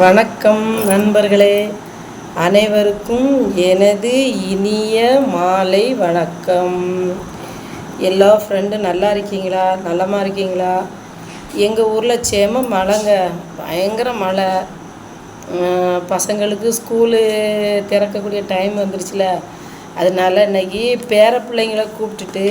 வணக்கம் நண்பர்களே. அனைவருக்கும் எனது இனிய மாலை வணக்கம். எல்லா ஃப்ரெண்டும் நல்லா இருக்கீங்களா? நலமாக இருக்கீங்களா? எங்கள் ஊரில் சேம மழைங்க. பயங்கர மழை. பசங்களுக்கு ஸ்கூலு திறக்கக்கூடிய டைம் வந்துருச்சுல. அதனால இன்னைக்கு பேர பிள்ளைங்கள கூப்பிட்டுட்டு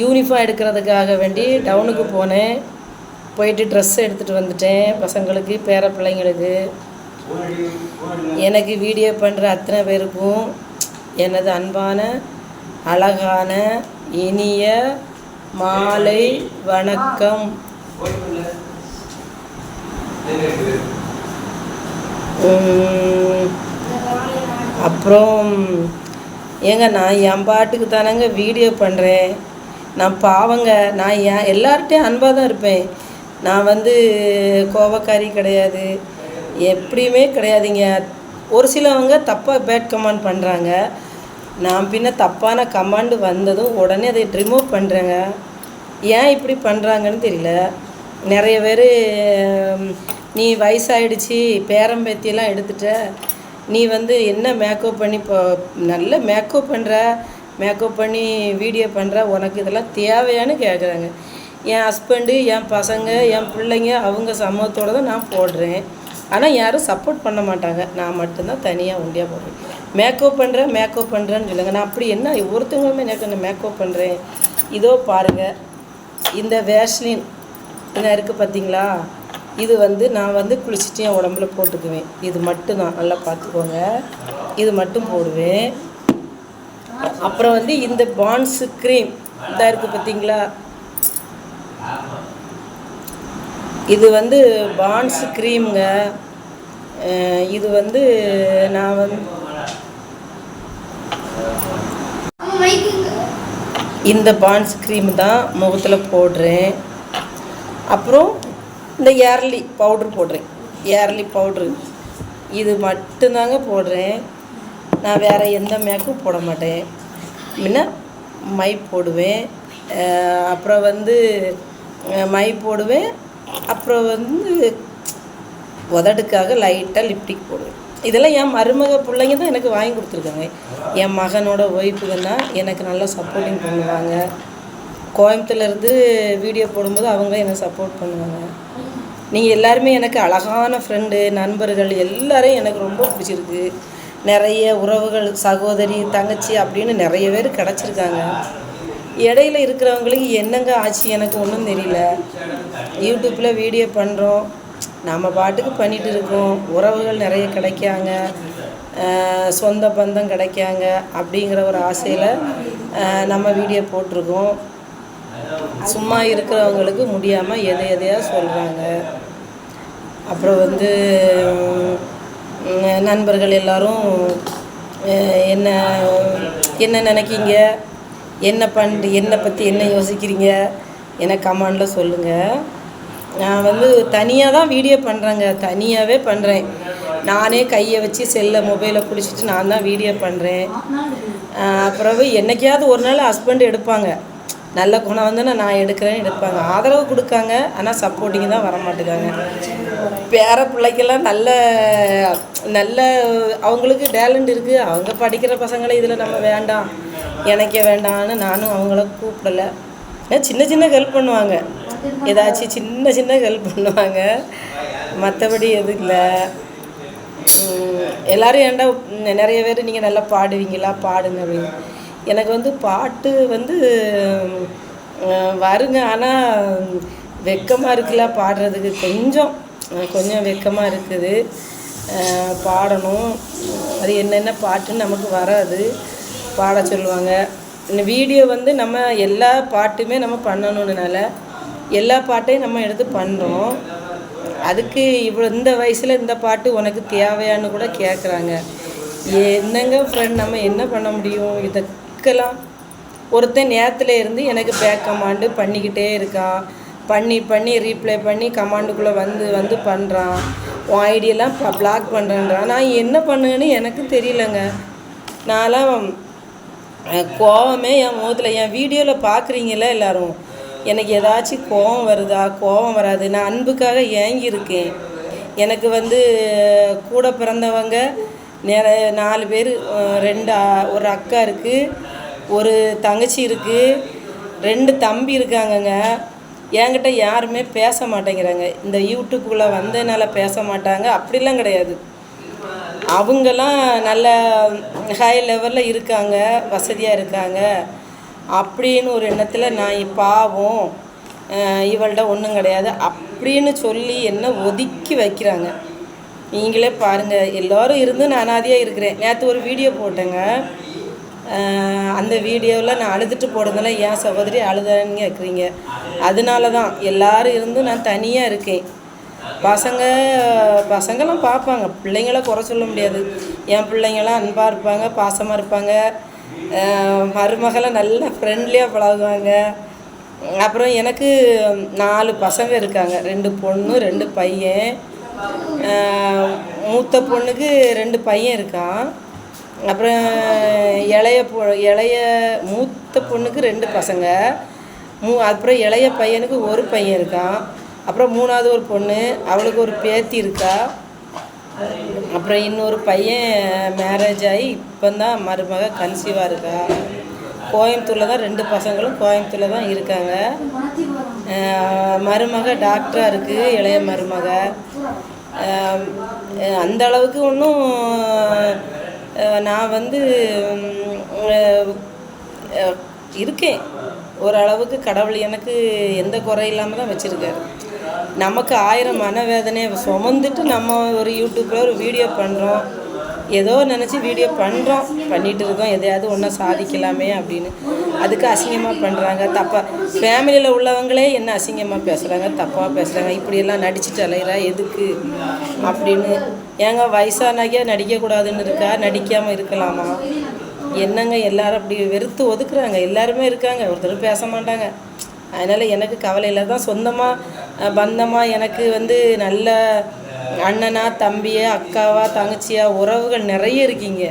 யூனிஃபார்ம் எடுக்கிறதுக்காக வேண்டி டவுனுக்கு போனேன். போயிட்டு ட்ரெஸ் எடுத்துகிட்டு வந்துட்டேன். பசங்களுக்கு பேர பிள்ளைங்களுக்கு எனக்கு வீடியோ பண்ணுற அத்தனை பேருக்கும் எனது அன்பான அழகான இனிய மாலை வணக்கம். அப்புறம் ஏங்க நான் என் பாட்டுக்கு தானேங்க வீடியோ பண்ணுறேன் நான் பாவங்க நான் என் எல்லார்ட்டையும் அன்பாக தான் இருப்பேன். நான் வந்து கோபக்காரி கிடையாது. எப்படியுமே கிடையாதுங்க. ஒரு சிலவங்க தப்பாக பேட் கமாண்ட் பண்ணுறாங்க நான் பின்ன தப்பான கமாண்டு வந்ததும் உடனே அதை ரிமூவ் பண்ணுறேங்க ஏன் இப்படி பண்ணுறாங்கன்னு தெரியல. நிறைய பேர் நீ வயசாயிடுச்சு பேரம்பேத்தியெல்லாம் எடுத்துட்ட. நீ வந்து என்ன மேக்கப் பண்ணி இப்போ நல்ல மேக்கப் பண்ணுற மேக்கப் பண்ணி வீடியோ பண்ணுற உனக்கு இதெல்லாம் தேவையான்னு கேட்குறாங்க என் ஹஸ்பண்டு என் பசங்க என் பிள்ளைங்க அவங்க சமூகத்தோடு தான் நான் போடுறேன். ஆனால் யாரும் சப்போர்ட் பண்ண மாட்டாங்க. நான் மட்டும்தான் தனியாக உண்டியாக போடுறேன். மேக்கப் பண்ணுறேன் மேக்கப் பண்ணுறேன்னு சொல்லுங்கள் நான் அப்படி என்ன ஒருத்தவங்களுமே எனக்கு மேக்கப் பண்ணுறேன் இதோ பாருங்கள் இந்த வேஷ்லின் என்ன இருக்குது பார்த்தீங்களா இது வந்து நான் வந்து குளிச்சுட்டு என் உடம்புல போட்டுக்குவேன். இது மட்டும் தான் நல்லா பார்த்துக்கோங்க. இது மட்டும் போடுவேன். அப்புறம் வந்து இந்த பான்ஸு க்ரீம் இதாக இருக்குது பார்த்தீங்களா இது வந்து பான்ஸ் க்ரீமுங்க. இது வந்து நான் வந்து இந்த பான்ஸ் க்ரீம் தான் முகத்தில் போடுறேன். அப்புறம் இந்த ஏர்லி பவுட்ரு போடுறேன். Early powder. இது மட்டும்தாங்க போடுறேன். நான் வேறு எந்த மேக்கும் போட மாட்டேன். முன்ன மை போடுவேன். அப்புறம் வந்து மை போடுவேன். அப்புறம் வந்து உதடுக்காக லைட்டாக லிப்டிக் போடுவேன். இதெல்லாம் என் மருமக பிள்ளைங்க தான் எனக்கு வாங்கி கொடுத்துருக்காங்க. என் மகனோட ஒய்ஃபுங்கன்னா எனக்கு நல்லா சப்போர்ட்டிங் பண்ணுவாங்க. கோயம்புத்தூர்லேருந்து வீடியோ போடும்போது அவங்க எனக்கு சப்போர்ட் பண்ணுவாங்க. நீங்கள் எல்லாருமே எனக்கு அழகான ஃப்ரெண்டு நண்பர்கள் எல்லாரையும் எனக்கு ரொம்ப பிடிச்சிருக்கு. நிறைய உறவுகள் சகோதரி தங்கச்சி அப்படின்னு நிறைய பேர் கிடச்சிருக்காங்க. இடையில இருக்கிறவங்களுக்கு என்னங்க ஆச்சு? எனக்கு ஒன்றும் தெரியல. யூடியூப்பில் வீடியோ பண்ணுறோம் நம்ம பாட்டுக்கு பண்ணிட்டு இருக்கோம். உறவுகள் நிறைய கிடைக்காங்க. சொந்த பந்தம் கிடைக்காங்க அப்படிங்கிற ஒரு ஆசையில் நம்ம வீடியோ போட்டிருக்கோம். சும்மா இருக்கிறவங்களுக்கு முடியாமல் எதை எதையாக சொல்கிறாங்க அப்புறம் வந்து நண்பர்கள் எல்லாரும் என்ன என்ன நினைக்கிங்க? என்ன பண்ணு என்னை பற்றி என்ன யோசிக்கிறீங்க? என கமெண்டில் சொல்லுங்கள் நான் வந்து தனியாக தான் வீடியோ பண்ணுறேங்க தனியாகவே பண்ணுறேன் நானே கையை வச்சு செல்லை மொபைலை பிடிச்சிட்டு நான் தான் வீடியோ பண்ணுறேன் அப்புறம் என்னைக்காவது ஒரு நாள் ஹஸ்பண்ட் எடுப்பாங்க. நல்ல குணம் வந்து நான் எடுக்கிறேன்னு எடுப்பாங்க. ஆதரவு கொடுக்காங்க. ஆனால் சப்போர்ட்டிங் தான் வர பேர பிள்ளைக்கெல்லாம் நல்ல நல்ல அவங்களுக்கு டேலண்ட் இருக்குது அவங்க படிக்கிற பசங்களை இதில் நம்ம வேண்டாம். எனக்கே வேண்டாம்னு நானும் அவங்கள கூப்பிடல. ஏன்னா சின்ன சின்ன ஹெல்ப் பண்ணுவாங்க. ஏதாச்சும் சின்ன சின்ன ஹெல்ப் பண்ணுவாங்க. மற்றபடி எதுவும் இல்லை. எல்லோரும் எல்லாரும் ஏன்டா நிறைய பேர் நீங்கள் நல்லா பாடுவீங்களா? பாடுங்க அப்படின்னு. எனக்கு வந்து பாட்டு வந்து வருங்க. ஆனால் வெக்கமாக இருக்குல்ல பாடுறதுக்கு. கொஞ்சம் கொஞ்சம் வெக்கமாக இருக்குது. பாடணும். அது என்னென்ன பாட்டுன்னு நமக்கு வராது. பாட சொல்லுவாங்க. இந்த வீடியோ வந்து நம்ம எல்லா பாட்டுமே நம்ம பண்ணணுன்றனால எல்லா பாட்டையும் நம்ம எடுத்து பண்ணுறோம் அதுக்கு இவ்வளோ இந்த வயசில் இந்த பாட்டு உனக்கு தேவையான்னு கூட கேட்குறாங்க என்னங்க ஃப்ரெண்ட் நம்ம என்ன பண்ண முடியும்? இதுக்கெல்லாம் ஒருத்தன் நேரத்தில் இருந்து எனக்கு பேக் கமாண்டு பண்ணிக்கிட்டே இருக்கான். பண்ணி பண்ணி ரீப்ளை பண்ணி கமாண்டுக்குள்ளே வந்து வந்து பண்ணுறான் உன் ஐடியெல்லாம் பிளாக் பண்ணுறேன்றான் நான் என்ன பண்ணுன்னு எனக்கு தெரியலங்க. நான்லாம் கோவமே என் முகத்தில். என் வீடியோவில் பார்க்குறீங்கள எல்லோரும்? எனக்கு ஏதாச்சும் கோவம் வருதா? கோவம் வராது. நான் அன்புக்காக ஏங்கி இருக்கேன் எனக்கு வந்து கூட பிறந்தவங்க நிறைய நாலு பேர் ரெண்டு ஒரு அக்கா இருக்குது ஒரு தங்கச்சி இருக்குது ரெண்டு தம்பி இருக்காங்கங்க. என்கிட்ட யாருமே பேச மாட்டேங்கிறாங்க. இந்த யூடியூப்புக்குள்ளே வந்ததுனால பேச மாட்டாங்க. அப்படிலாம் கிடையாது. அவங்கெல்லாம் நல்ல ஹை லெவலில் இருக்காங்க வசதியாக இருக்காங்க. அப்படின்னு ஒரு எண்ணத்தில் நான் பாவம் இவள்கிட்ட ஒன்றும் கிடையாது. அப்படின்னு சொல்லி என்ன ஒதுக்கி வைக்கிறாங்க. நீங்களே பாருங்கள் எல்லோரும் இருந்து நான் அனாதியாக இருக்கிறேன். நேற்று ஒரு வீடியோ போட்டேங்க. அந்த வீடியோவில் நான் அழுதுட்டு போடுறதுனால ஏன் சகோதரி அழுதான்னு கேட்குறீங்க அதனால தான் எல்லாரும் இருந்தும் நான் தனியாக இருக்கேன். பசங்க பசங்களாம் பார்ப்பாங்க. பிள்ளைங்கள குறை சொல்ல முடியாது. என் பிள்ளைங்களாம் அன்பாக இருப்பாங்க பாசமாக இருப்பாங்க. மருமகளை நல்லா ஃப்ரெண்ட்லியாக பழகுவாங்க. அப்புறம் எனக்கு நாலு பசங்க இருக்காங்க. ரெண்டு பொண்ணு ரெண்டு பையன். மூத்த பொண்ணுக்கு ரெண்டு பையன் இருக்கான். அப்புறம் இளைய பொ இளைய மூத்த பொண்ணுக்கு ரெண்டு பசங்க. மூ அப்புறம் இளைய பையனுக்கு ஒரு பையன் இருக்கான். அப்புறம் மூணாவது ஒரு பொண்ணு அவளுக்கு ஒரு பேத்தி இருக்கா. அப்புறம் இன்னொரு பையன் மேரேஜ் ஆகி இப்போ தான் மருமக கன்சீவாக இருக்கா. கோயம்புத்தூரில் தான் ரெண்டு பசங்களும் கோயம்புத்தூரில் தான் இருக்காங்க. மருமக டாக்டராக இருக்குது இளைய மருமக. அந்த அளவுக்கு ஒன்றும் நான் வந்து இருக்கேன். ஓரளவுக்கு கடவுள் எனக்கு எந்த குறை இல்லாமல் தான் வச்சுருக்காரு. நமக்கு ஆயிரம் மனவேதனையை சுமந்துட்டு நம்ம ஒரு யூடியூப்பில் ஒரு வீடியோ பண்ணுறோம் ஏதோ நினச்சி வீடியோ பண்ணுறோம் பண்ணிகிட்டு இருக்கோம். எதையாவது ஒன்றா சாதிக்கலாமே அப்படின்னு. அதுக்கு அசிங்கமாக பண்ணுறாங்க தப்பாக ஃபேமிலியில் உள்ளவங்களே என்ன அசிங்கமாக பேசுகிறாங்க தப்பாக பேசுகிறாங்க இப்படியெல்லாம் நடிச்சுட்டு அலையிறா. எதுக்கு? அப்படின்னு. ஏங்க வயசானாக்கியா நடிக்கக்கூடாதுன்னு இருக்கா? நடிக்காமல் இருக்கலாமா? என்னங்க எல்லாரும் அப்படி வெறுத்து ஒதுக்குறாங்க? எல்லாருமே இருக்காங்க. ஒருத்தர் பேச மாட்டாங்க. அதனால் எனக்கு கவலை இல்லை. தான் சொந்தமாக பந்தமாக எனக்கு வந்து நல்ல அண்ணனா தம்பியா அக்காவா தங்கச்சியா உறவுகள் நிறைய இருக்கீங்க.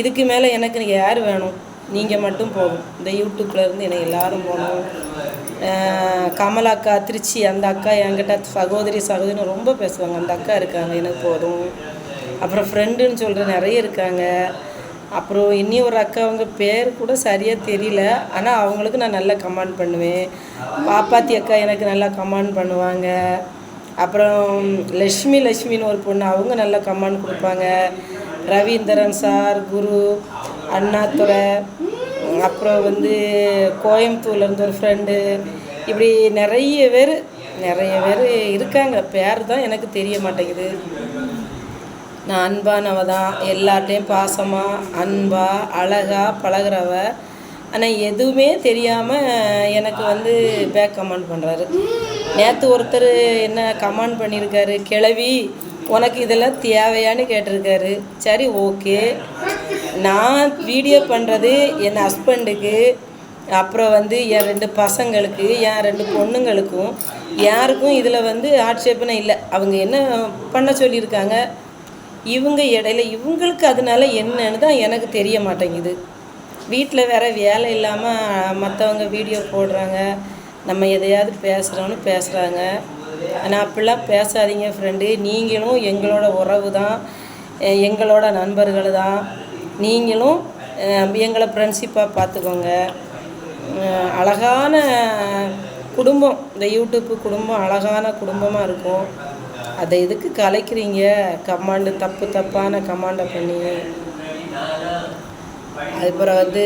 இதுக்கு மேலே எனக்கு யார் வேணும்? நீங்கள் மட்டும் போகும் இந்த யூடியூப்லேருந்து எனக்கு என்னை எல்லாரும் போகணும். கமலா அக்கா திருச்சி அந்த அக்கா என்கிட்ட சகோதரி சகோதரின்னு ரொம்ப பேசுவாங்க. அந்த அக்கா இருக்காங்க. எனக்கு போதும். அப்புறம் ஃப்ரெண்டுன்னு சொல்கிற நிறைய இருக்காங்க. அப்புறம் இனி ஒரு அக்கா அவங்க பேர் கூட சரியாக தெரியல. ஆனால் அவங்களுக்கு நான் நல்லா கமெண்ட் பண்ணுவேன். பாப்பாத்தி அக்கா எனக்கு நல்லா கமெண்ட் பண்ணுவாங்க. அப்புறம் லக்ஷ்மி லக்ஷ்மின்னு ஒரு பொண்ணு அவங்க நல்லா கமெண்ட் கொடுப்பாங்க. ரவீந்திரன் சார் குரு அண்ணாதுரை அப்புறம் வந்து கோயம்புத்தூர்லேருந்து ஒரு ஃப்ரெண்டு இப்படி நிறைய பேர் நிறைய பேர் இருக்காங்க. பேர் தான் எனக்கு தெரிய மாட்டேங்குது. நான் அன்பானவ தான் எல்லார்ட்டையும் பாசமாக அன்பாக அழகாக பழகுறவ. ஆனால் எதுவுமே தெரியாமல் எனக்கு வந்து பேக் கமெண்ட் பண்ணுறாரு நேற்று ஒருத்தர் என்ன கமெண்ட் பண்ணியிருக்காரு கிளவி உனக்கு இதெல்லாம் தேவையான்னு கேட்டிருக்காரு. சரி ஓகே. நான் வீடியோ பண்ணுறது என் ஹஸ்பண்டுக்கு அப்புறம் வந்து என் ரெண்டு பசங்களுக்கு என் ரெண்டு பொண்ணுங்களுக்கும் யாருக்கும் இதில் வந்து ஆட்சேபனை இல்லை. அவங்க என்ன பண்ண சொல்லியிருக்காங்க? இவங்க இடையில இவங்களுக்கு அதனால என்னன்னு தான் எனக்கு தெரிய மாட்டேங்குது. வீட்டில் வேற வேலை இல்லாமல் மற்றவங்க வீடியோ போடுறாங்க. நம்ம எதையாவது பேசுகிறோன்னு பேசுகிறாங்க ஆனால் அப்படிலாம் பேசாதீங்க ஃப்ரெண்டு நீங்களும் எங்களோட உறவு தான். எங்களோட நண்பர்கள் தான். நீங்களும் எங்களை ஃப்ரெண்ட்ஷிப்பாக பார்த்துக்கோங்க அழகான குடும்பம். இந்த யூடியூப்பு குடும்பம் அழகான குடும்பமாக இருக்கும். அதை எதுக்கு கலைக்கிறீங்க? கமாண்டு தப்பு தப்பான கமாண்டை பண்ணி அதுக்கப்புறம் வந்து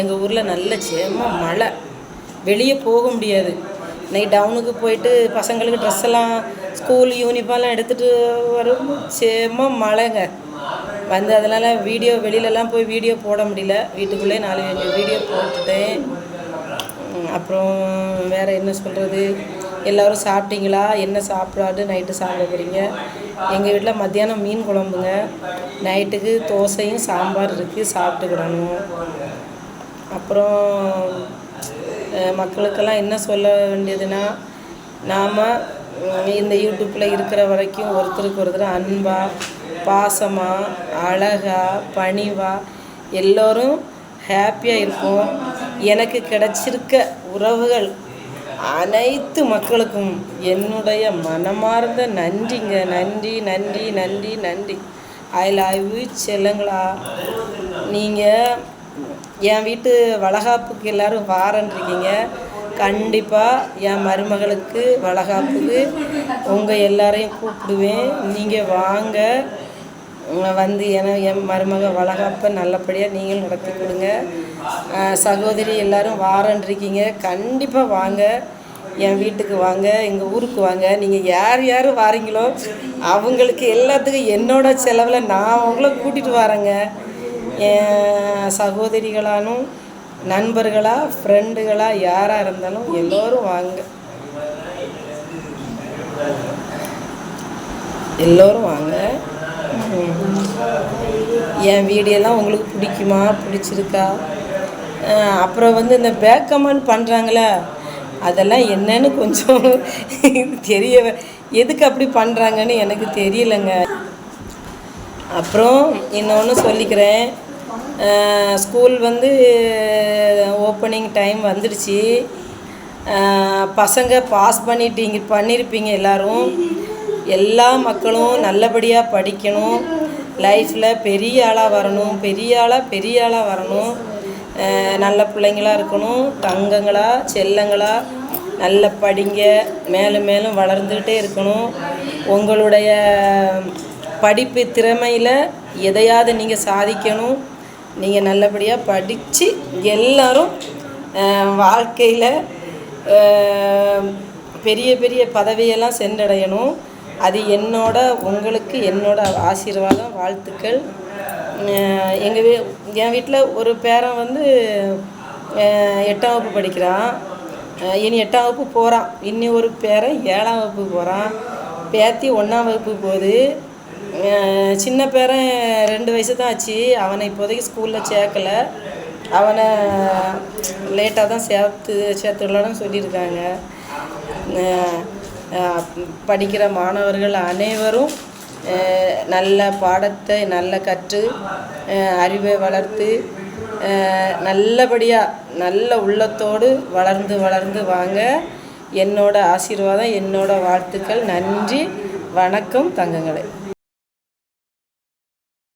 எங்கள் ஊரில் நல்ல சேமாக மழை. வெளியே போக முடியாது. நைட் டவுனுக்கு போயிட்டு பசங்களுக்கு ட்ரெஸ் எல்லாம் ஸ்கூல் யூனிஃபார்ம்லாம் எடுத்துகிட்டு வரும். சேம மழைங்க. வந்து அதனால் வீடியோ வெளியிலலாம் போய் வீடியோ போட முடியல. வீட்டுக்குள்ளே நாலு வீடியோ போட்டுட்டேன். அப்புறம் வேறு என்ன சொல்கிறது எல்லோரும் சாப்பிட்டீங்களா? என்ன சாப்பிடாது நைட்டு சாப்பிட போகிறீங்க எங்கள் வீட்டில் மத்தியானம் மீன் குழம்புங்க. நைட்டுக்கு தோசையும் சாம்பார் இருக்குது சாப்பிட்டுக்கிடணும் அப்புறம் மக்களுக்கெல்லாம் என்ன சொல்ல வேண்டியதுன்னா நாம் இந்த யூடியூப்பில் இருக்கிற வரைக்கும் ஒருத்தருக்கு ஒருத்தர் அன்பாக பாசமாக அழகாக பணிவாக எல்லோரும் ஹாப்பியாக இருப்போம். எனக்கு கிடச்சிருக்க உறவுகள் அனைத்து மக்களுக்கும் என்னுடைய மனமார்ந்த நன்றிங்க. நன்றி நன்றி நன்றி நன்றி. ஐ லவ் யூ செல்லுங்களா. நீங்கள் என் வீட்டு வளகாப்புக்கு எல்லோரும் வாரன்ட்ருக்கீங்க கண்டிப்பாக என் மருமகளுக்கு வளகாப்புக்கு உங்கள் எல்லாரையும் கூப்பிடுவேன். நீங்கள் வாங்க. வந்து என என் மருமக வளகாப்பை நல்லபடியாக நீங்களும் நடத்தி கொடுங்க. சகோதரி எல்லாரும் வாரன்றிருக்கீங்க கண்டிப்பாக வாங்க. என் வீட்டுக்கு வாங்க. எங்கள் ஊருக்கு வாங்க. நீங்கள் யார் யார் வாரீங்களோ அவங்களுக்கு எல்லாத்துக்கும் என்னோட செலவில் நான் அவங்கள கூட்டிகிட்டு வரேங்க. என் சகோதரிகளானும் நண்பர்களாக ஃப்ரெண்டுகளாக யாராக இருந்தாலும் எல்லோரும் வாங்க. எல்லோரும் வாங்க. என் வீடியோலாம் உங்களுக்கு பிடிக்குமா? பிடிச்சிருக்கா? அப்புறம் வந்து இந்த பேக் கமெண்ட் பண்ணுறாங்களே அதெல்லாம் என்னன்னு கொஞ்சம் தெரிய எதுக்கு அப்படி பண்ணுறாங்கன்னு எனக்கு தெரியலைங்க. அப்புறம் இன்னொன்று சொல்லிக்கிறேன். ஸ்கூல் வந்து ஓப்பனிங் டைம் வந்துடுச்சு. பசங்க பாஸ் பண்ணிட்டீங்க பண்ணியிருப்பீங்க எல்லாரும். எல்லா மக்களும் நல்லபடியாக படிக்கணும். லைஃப்பில் பெரிய ஆளாக வரணும். பெரிய ஆளாக பெரிய ஆளாக வரணும். நல்ல பிள்ளைங்களாக இருக்கணும். தங்கங்களா செல்லங்களா நல்ல படிங்க. மேலும் மேலும் வளர்ந்துக்கிட்டே இருக்கணும். உங்களுடைய படிப்பு திறமையில் எதையாவது நீங்கள் சாதிக்கணும். நீங்கள் நல்லபடியாக படித்து எல்லோரும் வாழ்க்கையில் பெரிய பெரிய பதவியெல்லாம் சென்றடையணும். அது என்னோட உங்களுக்கு என்னோட ஆசீர்வாதம் வாழ்த்துக்கள். எங்கள் வீ என் வீட்டில் ஒரு பேரன் வந்து எட்டாம் வகுப்பு படிக்கிறான். இனி எட்டாம் வகுப்பு போகிறான் இன்னி ஒரு பேரன் ஏழாம் வகுப்பு போகிறான் பேத்தி ஒன்றாம் வகுப்பு போகுது. சின்ன பேரன் ரெண்டு வயசு தான் ஆச்சு. அவனை இப்போதைக்கு ஸ்கூலில் சேர்க்கல. அவனை லேட்டாக தான் சேர்த்து சேர்த்துடலான்னு சொல்லியிருக்காங்க. படிக்கிற மாணவர்கள் அனைவரும் நல்ல பாடத்தை நல்ல கற்று அறிவை வளர்த்து நல்லபடியாக நல்ல உள்ளத்தோடு வளர்ந்து வளர்ந்து வாங்க. என்னோட ஆசீர்வாதம் என்னோட வாழ்த்துக்கள். நன்றி வணக்கம் தங்கங்களே.